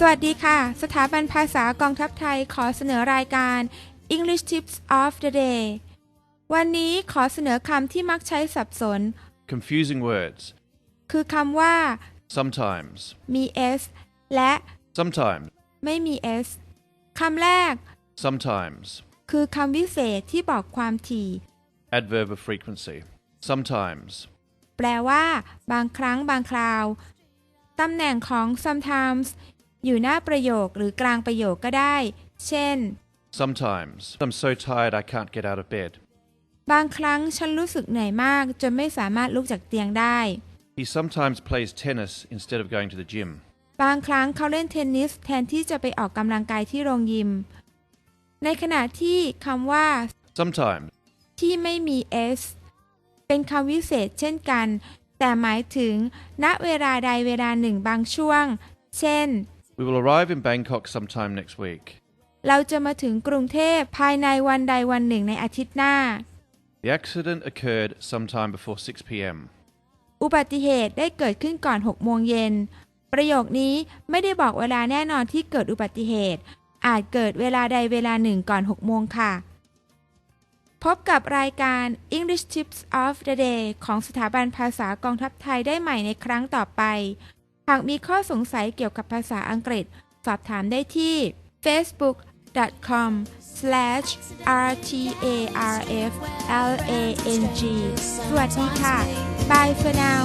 สวัสดีค่ะ สถาบันภาษากองทัพไทยขอเสนอรายการ English Tips of the Day วันนี้ขอเสนอคำที่มักใช้สับสน Confusing words. คือคำว่า Sometimes. มี s และ Sometimes. ไม่มี s คำแรก Sometimes. คือคำวิเศษที่บอกความถี่ Adverb of frequency. Sometimes. แปลว่า บางครั้งบางคราว ตำแหน่งของ sometimes อยู่หน้าประโยคหรือกลางประโยคก็ได้ เช่น Sometimes. I'm so tired I can't get out of bed. บางครั้งฉันรู้สึกเหนื่อยมากจนไม่สามารถลุกจากเตียงได้ He sometimes plays tennis instead of going to the gym. บางครั้งเขาเล่นเทนนิสแทนที่จะไปออกกำลังกายที่โรงยิม ในขณะที่คำว่า Sometimes. ที่ไม่มี s เป็นคำวิเศษเช่นกัน แต่หมายถึง ณเวลาใดเวลาหนึ่งบางช่วง เช่น We will arrive in Bangkok sometime next week. เราจะมาถึงกรุงเทพภายในวันใดวันหนึ่งในอาทิตย์หน้า The accident occurred sometime before 6 p.m. อุบัติเหตุได้เกิดขึ้นก่อน 6 โมงเย็น ประโยคนี้ไม่ได้บอกเวลาแน่นอนที่เกิดอุบัติเหตุ อาจเกิดเวลาใดเวลาหนึ่งก่อน 6 โมงค่ะ พบกับรายการ English Tips of the Day ของสถาบันภาษากองทัพไทยได้ใหม่ในครั้งต่อไป หากมีข้อสงสัยเกี่ยวกับภาษาอังกฤษ สอบถามได้ที่ facebook.com/rtarflang สวัสดีค่ะ Bye for now